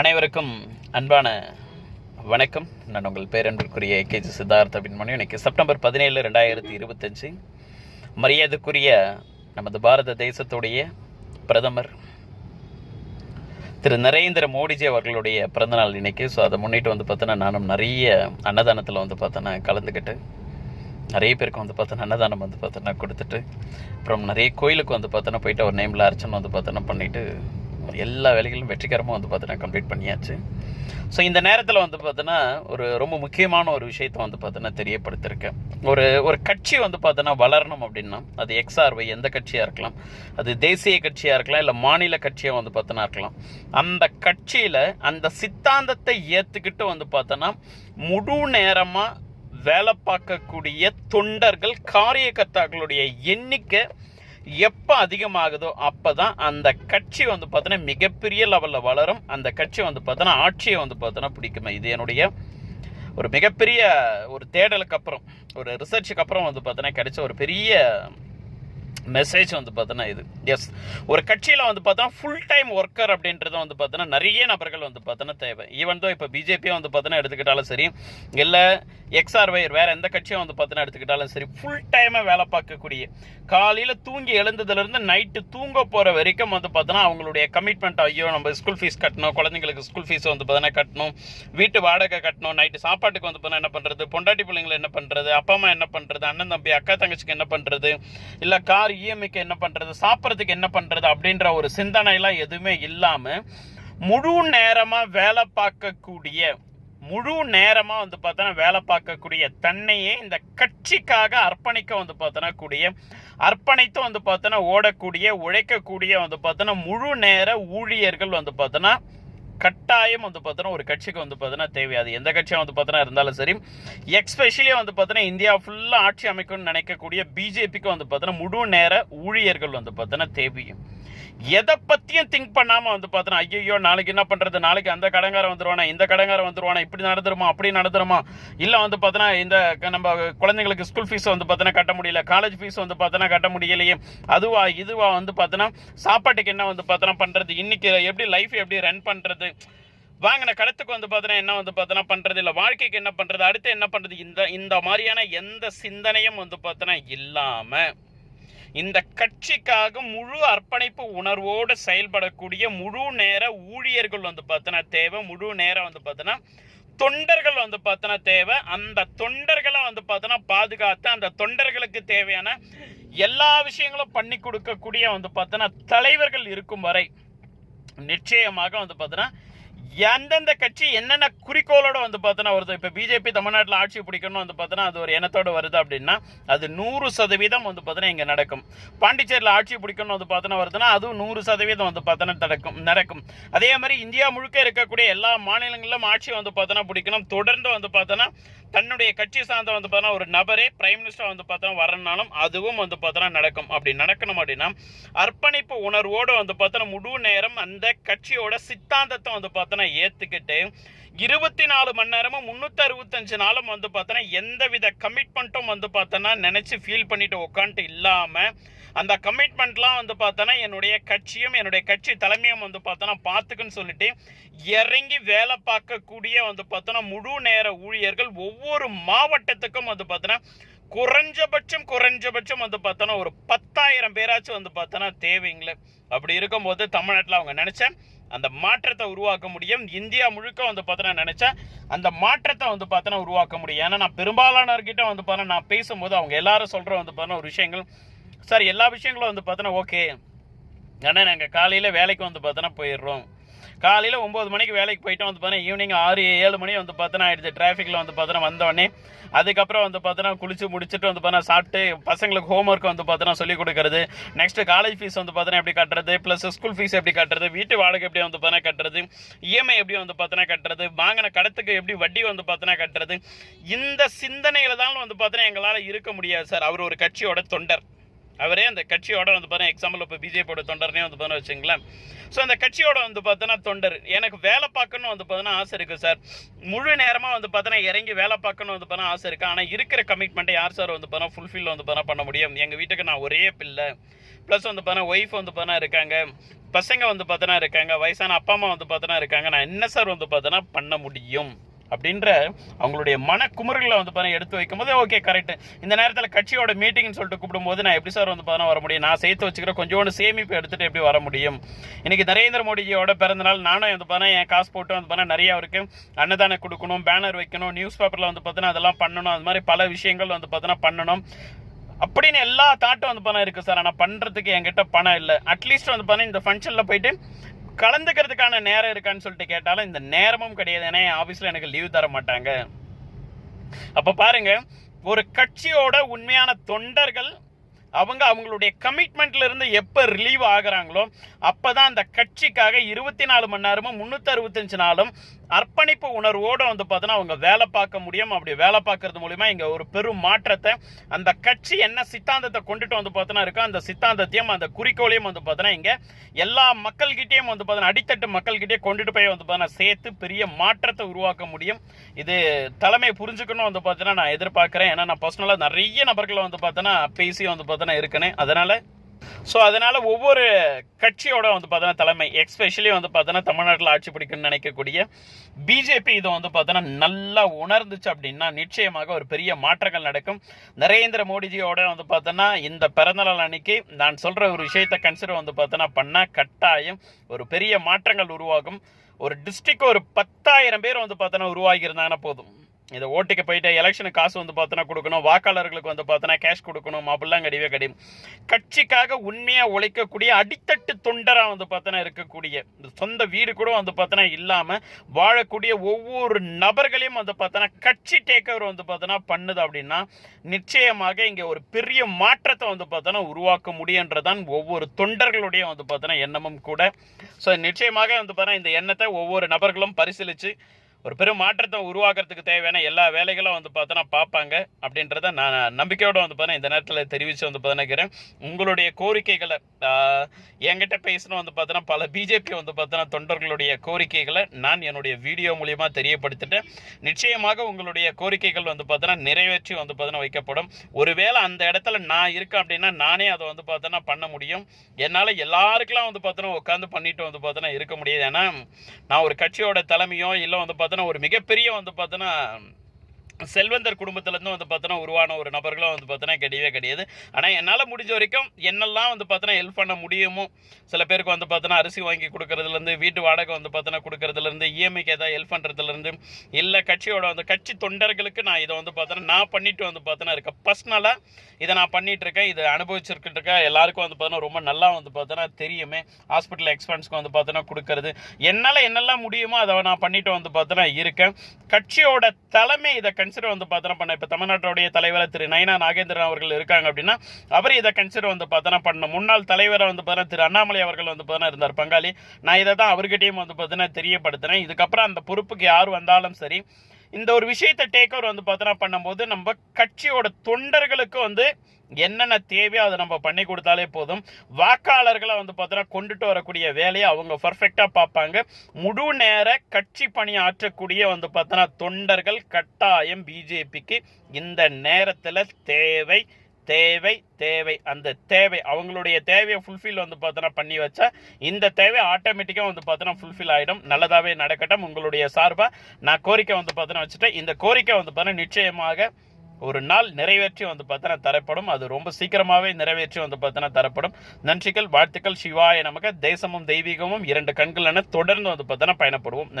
அனைவருக்கும் அன்பான வணக்கம். நான் உங்கள் பேரன்பிற்குரிய ஏகேஜி சித்தார்த்த பின்மணி இன்னைக்கு செப்டம்பர் பதினேழு ரெண்டாயிரத்தி இருபத்தஞ்சு. மரியாதைக்குரிய நமது பாரத தேசத்துடைய பிரதமர் திரு நரேந்திர மோடிஜி அவர்களுடைய பிறந்தநாள் இன்னைக்கு. ஸோ அதை முன்னிட்டு வந்து பார்த்தோன்னா நானும் நிறைய அன்னதானத்தில் வந்து பார்த்தோன்னா கலந்துக்கிட்டு நிறைய பேருக்கு வந்து பார்த்தோன்னா அன்னதானம் வந்து பார்த்தோன்னா கொடுத்துட்டு அப்புறம் நிறைய கோயிலுக்கு வந்து பார்த்தோன்னா போயிட்டு ஒரு நேமில் அர்ச்சனை வந்து பார்த்தோன்னா பண்ணிவிட்டு எல்லா வேலைகளும் வெற்றிகரமாக வந்து பார்த்தீங்கன்னா கம்ப்ளீட் பண்ணியாச்சு. ஸோ இந்த நேரத்தில் வந்து பார்த்தீங்கன்னா ஒரு ரொம்ப முக்கியமான ஒரு விஷயத்தை வந்து பார்த்தீங்கன்னா தெரியப்படுத்திருக்கேன். ஒரு ஒரு கட்சி வந்து பார்த்தீங்கன்னா வளரணும் அப்படின்னா அது எக்ஸ்ஆர்வை எந்த கட்சியாக இருக்கலாம் அது தேசிய கட்சியாக இருக்கலாம் இல்லை மாநில கட்சியாக வந்து பார்த்தோன்னா இருக்கலாம். அந்த கட்சியில் அந்த சித்தாந்தத்தை ஏற்றுக்கிட்டு வந்து பார்த்தோன்னா முழு நேரமாக வேலை பார்க்கக்கூடிய தொண்டர்கள் காரியகர்த்தாக்களுடைய எண்ணிக்கை எப்போ அதிகமாகுதோ அப்போ தான் அந்த கட்சி வந்து பார்த்தோன்னா மிகப்பெரிய லெவலில் வளரும். அந்த கட்சி வந்து பார்த்தோன்னா ஆட்சியை வந்து பார்த்தோன்னா பிடிக்குமே. இது என்னுடைய ஒரு மிகப்பெரிய ஒரு தேடலுக்கு அப்புறம் ஒரு ரிசர்ச்சுக்கு அப்புறம் வந்து பார்த்தோன்னா கிடைச்ச ஒரு பெரிய மெசேஜ் வந்து பார்த்தோன்னா இது. எஸ் ஒரு கட்சியில் வந்து பார்த்தோன்னா ஃபுல் டைம் ஒர்க்கர் அப்படின்றத வந்து பார்த்தோன்னா நிறைய நபர்கள் வந்து பார்த்தோன்னா தேவை. ஈவன் தோ இப்போ பிஜேபியை வந்து பார்த்தோன்னா எடுத்துக்கிட்டாலும் சரி இல்லை எக்ஸ்ஆர்வை வேறு எந்த கட்சியும் வந்து பார்த்தோன்னா எடுத்துக்கிட்டாலும் சரி ஃபுல் டைமாக வேலை பார்க்கக்கூடிய காலையில் தூங்கி எழுந்ததுலேருந்து நைட்டு தூங்க போகிற வரைக்கும் வந்து பார்த்தோன்னா அவங்களுடைய கமிட்மெண்ட் ஐயோ நம்ம ஸ்கூல் ஃபீஸ் கட்டணும் குழந்தைங்களுக்கு ஸ்கூல் ஃபீஸ் வந்து பார்த்தோன்னா கட்டணும் வீட்டு வாடகை கட்டணும் நைட்டு சாப்பாட்டுக்கு வந்து பார்த்தோன்னா என்ன பண்ணுறது பொண்டாட்டி பிள்ளைங்களை என்ன பண்ணுறது அப்பா அம்மா என்ன பண்ணுறது அண்ணன் தம்பி அக்கா தங்கச்சிக்கு என்ன பண்ணுறது இல்லை கார் இஎம்ஐக்கு என்ன பண்ணுறது சாப்பிட்றதுக்கு என்ன பண்ணுறது அப்படின்ற ஒரு சிந்தனைலாம் எதுவுமே இல்லாமல் முழு நேரமாக வேலை பார்க்கக்கூடிய முழு நேரமாக வந்து பார்த்தோன்னா வேலை பார்க்கக்கூடிய தன்னையே இந்த கட்சிக்காக அர்ப்பணிக்க வந்து பார்த்தோன்னா கூடிய அர்ப்பணித்து வந்து பார்த்தோன்னா ஓடக்கூடிய உழைக்கக்கூடிய வந்து பார்த்தோன்னா முழு நேர ஊழியர்கள் வந்து பார்த்தோன்னா கட்டாயம் வந்து பார்த்தோன்னா ஒரு கட்சிக்கு வந்து பார்த்தோன்னா தேவை அது எந்த கட்சியாக வந்து பார்த்தோன்னா இருந்தாலும் சரி எக்ஸ்பெஷலி வந்து பார்த்தோன்னா இந்தியா ஃபுல்லாக ஆட்சி அமைக்கணும்னு நினைக்கக்கூடிய பிஜேபிக்கு வந்து பார்த்தோன்னா முழு நேர ஊழியர்கள் வந்து பார்த்தோன்னா தேவையும். எதை பற்றியும் திங்க் பண்ணாமல் வந்து பார்த்தோன்னா ஐயோ நாளைக்கு என்ன பண்ணுறது நாளைக்கு அந்த கடங்காரன் வந்துடுவானா இந்த கடங்காரன் வந்துடுவானா இப்படி நடந்துருமா? அப்படி நடந்துருமா? இல்லை வந்து பார்த்தோன்னா இந்த க- நம்ம குழந்தைங்களுக்கு ஸ்கூல் ஃபீஸ் வந்து பார்த்தோன்னா கட்ட முடியல காலேஜ் ஃபீஸ் வந்து பார்த்தோன்னா கட்ட முடியலையே. அதுவா இதுவா வந்து பார்த்தோன்னா சாப்பாட்டுக்கு என்ன வந்து பார்த்தோன்னா பண்ணுறது இன்னைக்கு எப்படி லைஃப் எப்படி ரன் பண்ணுறது வாங்கின கடத்துக்கு வந்து பார்த்தீங்கன்னா என்ன வந்து பார்த்தோன்னா பண்ணுறது இல்லை. வாழ்க்கைக்கு என்ன பண்ணுறது அடுத்து என்ன பண்ணுறது இந்த இந்த மாதிரியான எந்த சிந்தனையும் வந்து பார்த்தோன்னா இல்லாமல் இந்த கட்சிக்காக முழு அர்ப்பணிப்பு உணர்வோடு செயல்படக்கூடிய முழு நேர ஊழியர்கள் வந்து பார்த்தோன்னா தேவை. முழு நேரம் வந்து பார்த்தோன்னா தொண்டர்கள் வந்து பார்த்தோன்னா தேவை. அந்த தொண்டர்களை வந்து பார்த்தோன்னா பாதுகாத்து அந்த தொண்டர்களுக்கு தேவையான எல்லா விஷயங்களும் பண்ணி கொடுக்கக்கூடிய வந்து பார்த்தோன்னா தலைவர்கள் இருக்கும் வரை நிச்சயமாக வந்து பார்த்தீங்கன்னா எந்தெந்த கட்சி என்னென்ன குறிக்கோளோட வந்து பார்த்தோன்னா வருது இப்போ பிஜேபி தமிழ்நாட்டில் ஆட்சி பிடிக்கணும்னு வந்து பார்த்தோன்னா அது ஒரு எண்ணத்தோடு வருது அப்படின்னா அது நூறு சதவீதம் வந்து பார்த்தோன்னா இங்கே நடக்கும் பாண்டிச்சேரியில் ஆட்சி பிடிக்கணும்னு வந்து பார்த்தோன்னா வருதுன்னா அதுவும் நூறு சதவீதம் வந்து பார்த்தோன்னா நடக்கும் நடக்கும் அதே மாதிரி இந்தியா முழுக்க இருக்கக்கூடிய எல்லா மாநிலங்களிலும் ஆட்சி வந்து பார்த்தோன்னா பிடிக்கணும் தொடர்ந்து வந்து பார்த்தோன்னா தன்னுடைய கட்சி சார்ந்த வந்து பார்த்தோன்னா ஒரு நபரே பிரைம் மினிஸ்டர் வந்து பார்த்தோன்னா வரனாலும் அதுவும் வந்து பார்த்தோன்னா நடக்கும் அப்படி நடக்கணும் அப்படின்னா அர்ப்பணிப்பு உணர்வோடு வந்து பார்த்தோன்னா முழு நேரம் அந்த கட்சியோட சித்தாந்தத்தை வந்து பார்த்தோன்னா ஏற்றுக்கிட்டு இருபத்தி நாலு மணி நேரமும் முந்நூற்றி அறுபத்தஞ்சு நாளும் வந்து பார்த்தோன்னா எந்தவித கமிட்மெண்ட்டும் வந்து பார்த்தோன்னா நினச்சி ஃபீல் பண்ணிட்டு உட்காந்துட்டு இல்லாமல் அந்த கமிட்மெண்ட்லாம் வந்து பார்த்தோன்னா என்னுடைய கட்சியும் என்னுடைய கட்சி தலைமையும் வந்து பார்த்தோன்னா பார்த்துக்குன்னு சொல்லிட்டு இறங்கி வேலை பார்க்கக்கூடிய வந்து பார்த்தோன்னா முழு நேர ஊழியர்கள் ஒவ்வொரு மாவட்டத்துக்கும் வந்து பார்த்தோன்னா குறைஞ்சபட்சம் குறைஞ்சபட்சம் வந்து பார்த்தோன்னா ஒரு பத்தாயிரம் பேராச்சும் வந்து பார்த்தோன்னா தேவைங்களே. அப்படி இருக்கும்போது தமிழ்நாட்டில் அவங்க நினச்சேன் அந்த மாற்றத்தை உருவாக்க முடியும். இந்தியா முழுக்க வந்து பார்த்தோன்னா நினச்சேன். அந்த மாற்றத்தை வந்து பார்த்தோன்னா உருவாக்க முடியும். ஏன்னா நான் பெரும்பாலானவர்கிட்ட வந்து பார்த்தோன்னா நான் பேசும்போது அவங்க எல்லாரும் சொல்கிற வந்து பார்த்தோன்னா ஒரு விஷயங்கள். சார் எல்லா விஷயங்களும் வந்து பார்த்தோன்னா ஓகே. ஆனால் நாங்கள் காலையில் வேலைக்கு வந்து பார்த்தோன்னா போயிடுறோம். காலையில் ஒம்பது மணிக்கு வேலைக்கு போயிட்டு வந்து பார்த்தோன்னா ஈவினிங் ஆறு ஏழு மணி வந்து பார்த்தோன்னா ஆயிடுச்சு டிராஃபிக்கில் வந்து பார்த்தோன்னா வந்தோடனே அதுக்கப்புறம் வந்து பார்த்தோன்னா குளிச்சு முடிச்சுட்டு வந்து பார்த்தோன்னா சாப்பிட்டு பசங்களுக்கு ஹோம் ஒர்க் வந்து பார்த்தோன்னா சொல்லிக் கொடுக்குறது நெக்ஸ்ட்டு காலேஜ் ஃபீஸ் வந்து பார்த்தோன்னா எப்படி கட்டுறது ப்ளஸ் ஸ்கூல் ஃபீஸ் எப்படி கட்டுறது வீட்டு வாடகை எப்படி வந்து பார்த்தோன்னா கட்டுறது இஎம்ஐ எப்படி வந்து பார்த்தோன்னா கட்டுறது வாங்கின கடத்துக்கு எப்படி வட்டி வந்து பார்த்தோன்னா கட்டுறது இந்த சிந்தனையில் தான் வந்து பார்த்தோன்னா எங்களால் இருக்க முடியாது சார் அவர் ஒரு கட்சியோட தொண்டர் அவரே அந்த கட்சியோட வந்து பார்த்தா எக்ஸாம்பிள் இப்போ பிஜேபியோட தொண்டர்னே வந்து பார்த்தோன்னா வச்சுங்களேன் ஸோ அந்த கட்சியோட வந்து பார்த்தோன்னா தொண்டர் எனக்கு வேலை பார்க்கணும் வந்து பார்த்தோன்னா ஆசை இருக்குது சார் முழு நேரமாக வந்து பார்த்தோன்னா இறங்கி வேலை பார்க்கணும் வந்து பார்த்தா ஆசை இருக்குது ஆனால் இருக்கிற கமிட்மெண்ட்டை யார் சார் வந்து பார்த்தா ஃபுல்ஃபில் வந்து பார்த்தா பண்ண முடியும் எங்கள் வீட்டுக்கு நான் ஒரே பிள்ளை ப்ளஸ் வந்து பார்த்தா ஒய்ஃப் வந்து பார்த்தா இருக்காங்க பசங்க வந்து பார்த்தோன்னா இருக்காங்க வயசான அப்பா அம்மா வந்து பார்த்தோன்னா இருக்காங்க நான் என்ன சார் வந்து பார்த்தோன்னா பண்ண முடியும் அப்படின்ற அவங்களுடைய மனக்குமுறைகளை வந்து பார்த்தா எடுத்து வைக்கும்போது ஓகே கரெக்ட் இந்த நேரத்தில் கட்சியோட மீட்டிங்னு சொல்லிட்டு கூப்பிடும்போது நான் எப்படி சார் வந்து பார்த்தா வர முடியும்? நான் சேர்த்து வச்சுக்கிற கொஞ்சோண்டு சேமிப்பு எடுத்துட்டு எப்படி வர முடியும்? இன்னைக்கு நரேந்திர மோடிஜியோட பிறந்தநாள் நானும் வந்து பார்த்தா என் காசு போட்டு வந்து பார்த்தா நிறைய அவருக்கு அன்னதானம் கொடுக்கணும் பேனர் வைக்கணும் நியூஸ் பேப்பரில் வந்து பார்த்தோன்னா அதெல்லாம் பண்ணணும் அது மாதிரி பல விஷயங்கள் வந்து பார்த்தோன்னா பண்ணணும். அப்படின்னு எல்லா தாட்டும் வந்து பணம் இருக்குது சார் ஆனால் பண்ணுறதுக்கு என்கிட்ட பணம் இல்லை. அட்லீஸ்ட் வந்து பார்த்தா இந்த ஃபங்க்ஷனில் போயிட்டு கலந்துக்கிறதுக்கான நேரம் இருக்கான்னு சொல்லிட்டு கேட்டாலும் இந்த நேரமும் கிடையாது. ஏன்னா என் ஆஃபீஸில் எனக்கு லீவ் தர மாட்டாங்க. அப்போ பாருங்க ஒரு கட்சியோட உண்மையான தொண்டர்கள் அவங்க அவங்களுடைய கமிட்மெண்ட்ல இருந்து எப்போ ரிலீவ் ஆகுறாங்களோ அப்பதான் அந்த கட்சிக்காக இருபத்தி நாலு மணி நேரமும் முந்நூற்றி அறுபத்தஞ்சு நாளும் அர்ப்பணிப்பு உணர்வோடு வந்து பார்த்தோன்னா அவங்க வேலை பார்க்க முடியும் அப்படி வேலை பார்க்கறது மூலிமா இங்கே ஒரு பெரும் மாற்றத்தை அந்த கட்சி என்ன சித்தாந்தத்தை கொண்டுட்டு வந்து பார்த்தோன்னா இருக்கோ அந்த சித்தாந்தத்தையும் அந்த குறிக்கோளையும் வந்து பார்த்தோன்னா இங்கே எல்லா மக்கள்கிட்டையும் வந்து பார்த்தோன்னா அடித்தட்டு மக்கள்கிட்டயே கொண்டுட்டு போய் வந்து பார்த்தோன்னா சேர்த்து பெரிய மாற்றத்தை உருவாக்க முடியும். இது தலைமை புரிஞ்சுக்கணும் வந்து பார்த்தோன்னா நான் எதிர்பார்க்குறேன். ஏன்னா நான் பர்சனலாக நிறைய நபர்களை வந்து பார்த்தோன்னா பேசி வந்து பார்த்தோன்னா இருக்கேன். அதனால் ஸோ அதனால் ஒவ்வொரு கட்சியோட வந்து பார்த்தோன்னா தலைமை எக்ஸ்பெஷலி வந்து பார்த்தோன்னா தமிழ்நாட்டில் ஆட்சி பிடிக்குன்னு நினைக்கக்கூடிய பிஜேபி இதை வந்து பார்த்தோன்னா நல்லா உணர்ந்துச்சு அப்படின்னா நிச்சயமாக ஒரு பெரிய மாற்றங்கள் நடக்கும். நரேந்திர மோடிஜியோட வந்து பார்த்தோன்னா இந்த பிறந்தநாள் அன்னைக்கு நான் சொல்கிற ஒரு விஷயத்தை கன்சிடர் வந்து பார்த்தோன்னா பண்ணால் கட்டாயம் ஒரு பெரிய மாற்றங்கள் உருவாகும். ஒரு டிஸ்ட்ரிக்ட் ஒரு பத்தாயிரம் பேர் வந்து பார்த்தோன்னா உருவாகி இருந்தாங்கன்னா போதும். இதை ஓட்டுக்கு போயிட்டு எலெக்ஷனுக்கு காசு வந்து பார்த்தோன்னா கொடுக்கணும் வாக்காளர்களுக்கு வந்து பார்த்தோன்னா கேஷ் கொடுக்கணும் அப்படிலாம் கிடையவே கிடையாது கட்சிக்காக உண்மையாக உழைக்கக்கூடிய அடித்தட்டு தொண்டராக வந்து பார்த்தோன்னா இருக்கக்கூடிய இந்த சொந்த வீடு கூட வந்து பார்த்தோன்னா இல்லாமல் வாழக்கூடிய ஒவ்வொரு நபர்களையும் வந்து பார்த்தோன்னா கட்சி டேக்கவர் வந்து பார்த்தோன்னா பண்ணுது அப்படின்னா நிச்சயமாக இங்கே ஒரு பெரிய மாற்றத்தை வந்து பார்த்தோன்னா உருவாக்க முடியுன்றதான் ஒவ்வொரு தொண்டர்களுடைய வந்து பார்த்தோன்னா எண்ணமும் கூட. ஸோ நிச்சயமாக வந்து பார்த்தோன்னா இந்த எண்ணத்தை ஒவ்வொரு நபர்களும் பரிசீலித்து ஒரு பெரும் மாற்றத்தை உருவாக்குறதுக்கு தேவையான எல்லா வேலைகளும் வந்து பார்த்தோன்னா பார்ப்பாங்க அப்படின்றத நான் நம்பிக்கையோடு வந்து பார்த்தா இந்த நேரத்தில் தெரிவித்து வந்து பார்த்தோன்னா உங்களுடைய கோரிக்கைகளை என்கிட்ட பேசணும் வந்து பார்த்தோன்னா பல பிஜேபி வந்து பார்த்தோன்னா தொண்டர்களுடைய கோரிக்கைகளை நான் என்னுடைய வீடியோ மூலயமா தெரியப்படுத்திட்டேன் நிச்சயமாக உங்களுடைய கோரிக்கைகள் வந்து பார்த்தோன்னா நிறைவேற்றி வந்து பார்த்தோன்னா வைக்கப்படும் ஒருவேளை அந்த இடத்துல நான் இருக்கேன் அப்படின்னா நானே அதை வந்து பார்த்தோன்னா பண்ண முடியும் என்னால் எல்லாருக்கெல்லாம் வந்து பார்த்தோன்னா உட்காந்து பண்ணிட்டு வந்து பார்த்தோன்னா இருக்க முடியாது ஏன்னா நான் ஒரு கட்சியோட தலைமையோ இல்லை வந்து பார்த்தோன்னா பார்த்தோன்னா ஒரு மிகப்பெரிய வந்து பார்த்தோன்னா செல்வந்தர் குடும்பத்திலேருந்து வந்து பார்த்தோன்னா உருவான ஒரு நபர்களும் வந்து பார்த்தோன்னா கிடையவே கிடையாது. ஆனால் என்னால் முடிஞ்ச வரைக்கும் என்னெல்லாம் வந்து பார்த்தோன்னா ஹெல்ப் பண்ண முடியுமோ சில பேருக்கு வந்து பார்த்தோன்னா அரிசி வாங்கி கொடுக்கறதுலேருந்து வீட்டு வாடகை வந்து பார்த்தோன்னா கொடுக்கறதுலேருந்து இஎம்ஐக்கு ஏதாவது ஹெல்ப் பண்ணுறதுலேருந்து இல்லை கட்சியோட வந்து கட்சி தொண்டர்களுக்கு நான் இதை வந்து பார்த்தோன்னா நான் பண்ணிட்டு வந்து பார்த்தோன்னா இருக்கேன். பர்சனலாக இதை நான் பண்ணிகிட்டு இருக்கேன். இதை அனுபவிச்சிருக்கிட்டு இருக்கேன். எல்லாருக்கும் வந்து பார்த்தோன்னா ரொம்ப நல்லா வந்து பார்த்தோன்னா தெரியுமே. ஹாஸ்பிட்டல் எக்ஸ்பென்ஸ்க்கு வந்து பார்த்தோன்னா கொடுக்கறது. என்னால் என்னெல்லாம் முடியுமோ அதை நான் பண்ணிட்டு வந்து பார்த்தோன்னா இருக்கேன். கட்சியோட தலைமை இதை கன்சிடர் வந்து பார்த்தோன்னா பண்ண இப்போ தமிழ்நாட்டுடைய தலைவர் திரு நயனா நாகேந்திரன் அவர்கள் இருக்காங்க அப்படின்னா அவர் இதை கன்சிடர் வந்து பார்த்தோன்னா பண்ண முன்னாள் தலைவரை வந்து பார்த்தோன்னா திரு அண்ணாமலை அவர்கள் வந்து பார்த்தோன்னா இருந்தார். பங்காளி நான் இதை தான் அவர்கிட்டயும் வந்து பார்த்தீங்கன்னா தெரியப்படுத்தினேன் இதுக்கப்புறம் அந்த பொறுப்புக்கு யார் வந்தாலும் சரி இந்த ஒரு விஷயத்தை டேக் ஓவர் வந்து பார்த்தோன்னா பண்ணும்போது நம்ம கட்சியோட தொண்டர்களுக்கு வந்து என்னென்ன தேவையோ அதை நம்ம பண்ணி கொடுத்தாலே போதும். வாக்காளர்களை வந்து பார்த்தோன்னா கொண்டுட்டு வரக்கூடிய வேலையை அவங்க பர்ஃபெக்டாக பார்ப்பாங்க. முழு நேர கட்சி பணி ஆற்றக்கூடிய வந்து பார்த்தோன்னா தொண்டர்கள் கட்டாயம் பிஜேபிக்கு இந்த நேரத்தில் தேவை தேவை தேவை. அந்த தேவை அவங்களுடைய தேவையை ஃபுல்ஃபில் வந்து பார்த்தோன்னா பண்ணி வச்சா இந்த தேவை ஆட்டோமேட்டிக்காக வந்து பார்த்தோன்னா ஃபுல்ஃபில் ஆகிடும் நல்லதாகவே நடக்கட்டும். உங்களுடைய சார்பாக நான் கோரிக்கை வந்து பார்த்தோன்னா வச்சுட்டேன் இந்த கோரிக்கை வந்து பார்த்தோன்னா நிச்சயமாக ஒரு நாள் நிறைவேற்றி வந்து பார்த்தனா தரப்படும். அது ரொம்ப சீக்கிரமாகவே நிறைவேற்றி வந்து பார்த்தனா தரப்படும். நன்றிகள் வாழ்த்துக்கள். சிவாய நமக்கு தேசமும் தெய்வீகமும் இரண்டு கண்கள் என தொடர்ந்து வந்து பார்த்தோன்னா பயணப்படுவோம். நன்றி.